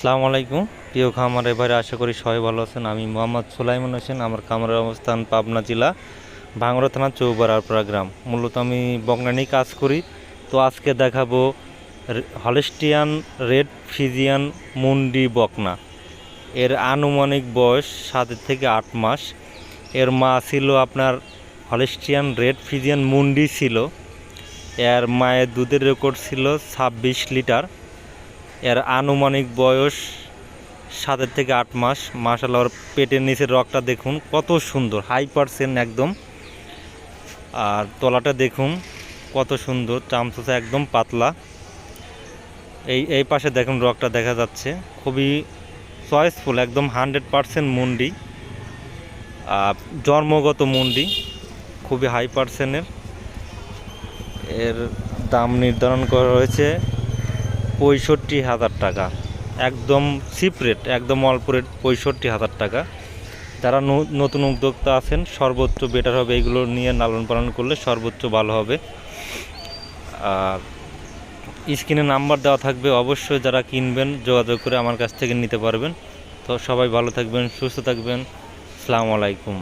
আসসালামু আলাইকুম। প্রিয় খামার, এবারে আশা করি সবাই ভালো আছেন। আমি মোহাম্মদ সুলাইমান হোসেন, আমার খামারের অবস্থান পাবনা জেলা ভাঙড়া থানা চৌবাড়ারপাড়া গ্রাম। মূলত আমি বকনা নিয়ে কাজ করি। তো আজকে দেখাবো হলিস্টিয়ান রেড ফিজিয়ান মুন্ডি বকনা। এর আনুমানিক বয়স সাত থেকে আট মাস। এর মা ছিল আপনার হলিস্টিয়ান রেড ফিজিয়ান মুন্ডি ছিল। এর মায়ের দুধের রেকর্ড ছিল ছাব্বিশ লিটার। এর আনুমানিক বয়স সাতের থেকে আট মাস। মাসাল্লাহ ওর পেটের নিচের রকটা দেখুন, কত সুন্দর, হাই পার্সেন্ট একদম। আর তলাটা দেখুন, কত সুন্দর, চামচোচা একদম পাতলা। এই এই পাশে দেখুন রকটা দেখা যাচ্ছে। খুবই চয়েসফুল, একদম হান্ড্রেড পার্সেন্ট মুন্ডি। জন্মগত মুন্ডি, খুবই হাই পার্সেন্টের। এর দাম নির্ধারণ করা হয়েছে পঁয়ষট্টি হাজার টাকা। একদম চিপ রেট একদম অল্প রেট পঁয়ষট্টি হাজার টাকা। যারা নতুন উদ্যোক্তা আছেন, সর্বোচ্চ বেটার হবে এগুলো নিয়ে লালন পালন করলে সর্বোচ্চ ভালো হবে। আর স্ক্রিনে নাম্বার দেওয়া থাকবে, অবশ্যই যারা কিনবেন, যোগাযোগ করে আমার কাছ থেকে নিতে পারবেন। তো সবাই ভালো থাকবেন, সুস্থ থাকবেন। আসসালামু আলাইকুম।